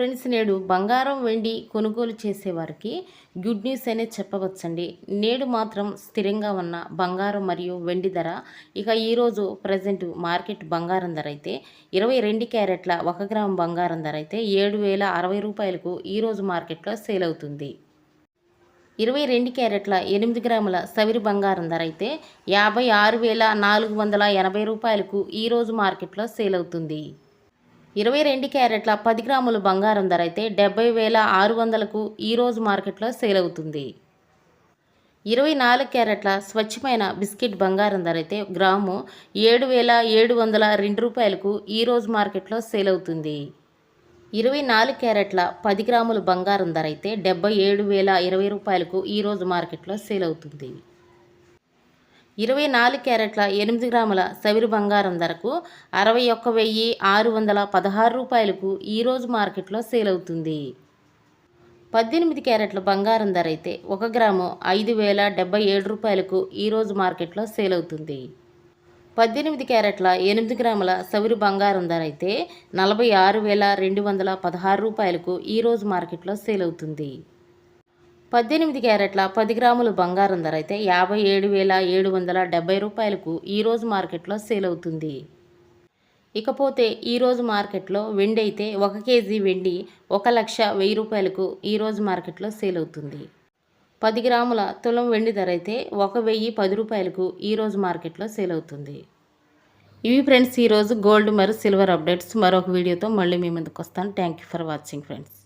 Friends నేడు బంగారం వెండి కొనుగోలు చేసేవారికి గుడ్ న్యూస్ అనేది చెప్పవచ్చండి. నేడు మాత్రం స్థిరంగా ఉన్న బంగారం మరియు వెండి ధర ఇక ఈరోజు ప్రజెంట్ మార్కెట్ బంగారం ధర అయితే ఇరవై రెండు క్యారెట్ల ఒక గ్రామ్ బంగారం ధర అయితే ఏడు వేల అరవై రూపాయలకు ఈరోజు మార్కెట్లో సేల్ అవుతుంది. ఇరవై రెండు క్యారెట్ల ఎనిమిది గ్రాముల సవిరి బంగారం ధర అయితే యాభై ఆరు వేల నాలుగు వందల ఎనభై రూపాయలకు ఈరోజు మార్కెట్లో సేల్ అవుతుంది. ఇరవై రెండు క్యారెట్ల పది గ్రాముల బంగారం ధర అయితే డెబ్బై వేల ఆరు వందలకు ఈరోజు మార్కెట్లో సేల్ అవుతుంది. ఇరవై నాలుగు క్యారెట్ల స్వచ్ఛమైన బిస్కెట్ బంగారం ధర అయితే గ్రాము ఏడు వేల ఏడు వందల రెండు రూపాయలకు ఈరోజు మార్కెట్లో సేల్ అవుతుంది. ఇరవై నాలుగు క్యారెట్ల పది గ్రాముల బంగారం ధర అయితే డెబ్బై ఏడు వేల ఇరవై రూపాయలకు ఈరోజు మార్కెట్లో సేల్ అవుతుంది. ఇరవై నాలుగు క్యారెట్ల ఎనిమిది గ్రాముల సవిరి బంగారం ధరకు అరవై ఒక్క వెయ్యి ఆరు వందల పదహారు రూపాయలకు ఈరోజు మార్కెట్లో సేల్ అవుతుంది. పద్దెనిమిది క్యారెట్ల బంగారం ధర అయితే ఒక గ్రాము ఐదు వేల డెబ్బై ఏడు రూపాయలకు ఈరోజు మార్కెట్లో సేల్ అవుతుంది. పద్దెనిమిది క్యారెట్ల ఎనిమిది గ్రాముల సవిరి బంగారం ధర అయితే నలభై ఆరు వేల రెండు వందల పదహారు రూపాయలకు ఈరోజు మార్కెట్లో సేల్ అవుతుంది. పద్దెనిమిది క్యారెట్ల పది గ్రాముల బంగారం ధర అయితే యాభై ఏడు వేల ఏడు వందల డెబ్బై రూపాయలకు ఈరోజు మార్కెట్లో సేల్ అవుతుంది. ఇకపోతే ఈరోజు మార్కెట్లో వెండి అయితే ఒక కేజీ వెండి ఒక లక్ష వెయ్యి రూపాయలకు ఈరోజు మార్కెట్లో సేల్ అవుతుంది. పది గ్రాముల తులం వెండి ధర అయితే ఒక వెయ్యి పది రూపాయలకు ఈరోజు మార్కెట్లో సేల్ అవుతుంది. ఇవి ఫ్రెండ్స్ ఈరోజు గోల్డ్ మరియు సిల్వర్ అప్డేట్స్. మరొక వీడియోతో మళ్ళీ మీ ముందుకు వస్తాను. Thank you for watching friends